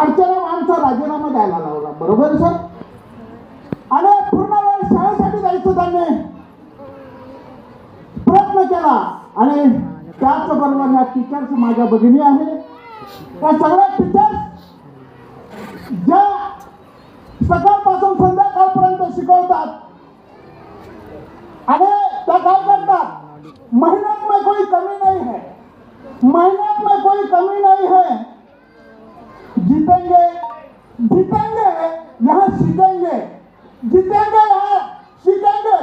अर्चना आमचा राजीनामा द्यायला लावला बरोबर सर? आणि पूर्ण वेळ शाळेसाठी जायचं त्यांनी. प्रयत्न केला. आणि त्याचबरोबर ह्या टीचर्स माझ्या भगिनी आहे त्या सगळ्या टीचर्स ज्या सकाळपासून संध्याकाळपर्यंत शिकवतात आणि त्या काय करतात? मेहनत में कोई कमी नाही है मेहनत में कोई कमी नाही है जीतेंगे जीतेंगे यहाँ सीखेंगे जीतेंगे यहाँ सीखेंगे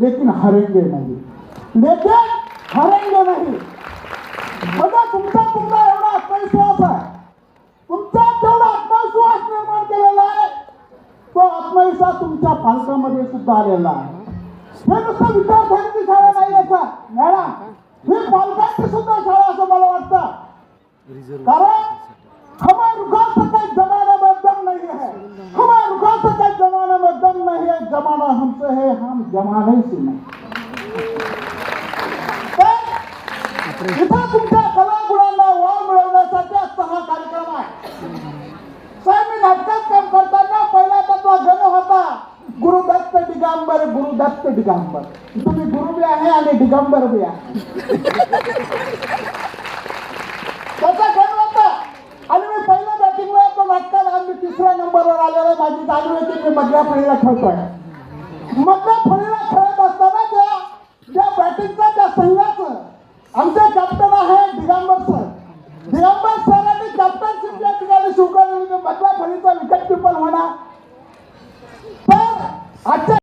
लेकिन हरेंगे नहीं। लेकिन हरेंगे नहीं। बघा तुमचा तुमचा एवढा आत्मविश्वास आहे. तुमचा तेवढा आत्मविश्वास निर्माण केलेला आहे. तो आत्मविश्वास तुमच्या पालकामध्ये सुद्धा आलेला आहे. हे नुसतं विद्यार्थ्यांची शाळा नाही असा मॅडम ही पालकांची सुद्धा शाळा असं मला वाटतं. कारण हमें जमाना है हम जमाने से नहीं तर इथं तुमच्या कलागुणांना वाव मिळवण्यासाठी हा कार्यक्रम आहे साहेब मी नाटकात काम करताना पहिला त्यातला गण होता गुरुदत्त दिगंबर गुरुदत्त दिगंबर। तुम्ही गुरु बी आहे आणि दिगंबर बी आहे त्याचा गण होता आणि मी पहिल्या बॅटिंगला तो नाटकात आज मी तिसऱ्या नंबरवर आलेला माझी चालू होती मी मधल्या मधल्या फळीला खेळत असताना त्या त्या बॅटिंगचा त्या संघाचं. आमचे कॅप्टन आहे दिगंबर सर. दिगंबर सरांनी कॅप्टनशिप या ठिकाणी स्वीकारली मधल्या फळीचा विकेट किपर म्हणा तर आजच्या